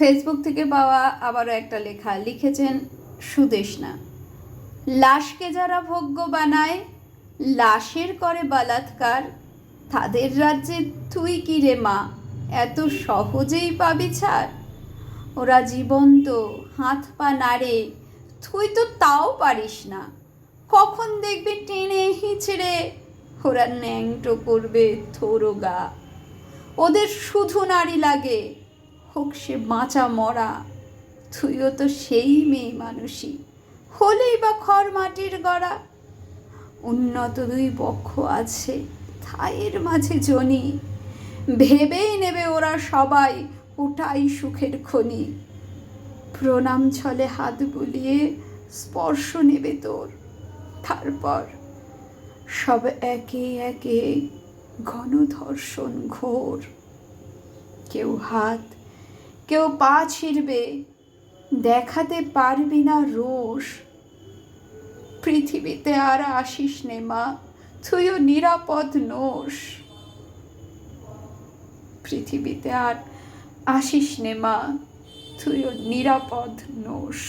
Facebook থেকে পাওয়া আবারও একটা লেখা, লিখেছেন সুদেশনা। লাশকে যারা ভোগ্য বানায়, লাশের করে বলাৎকার, তাদের রাজ্যে তুই কি রে মা? এত সহজেই পাবি ছাড়। ওরা জীবন্ত, হাত পা নাড়ে, তুই তো তাও পারিস না। কখন দেখবি টেনে হিঁচড়ে? ওরা ন্যাংটো করবে থোরো গা। ওদের শুধু নারী লাগে। হোক সে বাঁচা মরা, তুইও তো সেই মেয়ে মানুষই। হলেই বা খড় মাটির গড়া। উন্নত দুই বক্ষ আছে থায়ের মাঝে জনি। ভেবেই নেবে ওরা সবাই ওটাই সুখের খনি। প্রণাম ছলে হাত বুলিয়ে স্পর্শ নেবে তোর। তারপর সব একে একে গণধর্ষণ ঘোর। কেউ হাত কেউ পা ছিঁড়বে, দেখাতে পারবি না রোষ। পৃথিবীতে আর আসিস নে মা, তুইও নিরাপদ নোষ। পৃথিবীতে আর আসিস নে মা, তুইও নিরাপদ নোস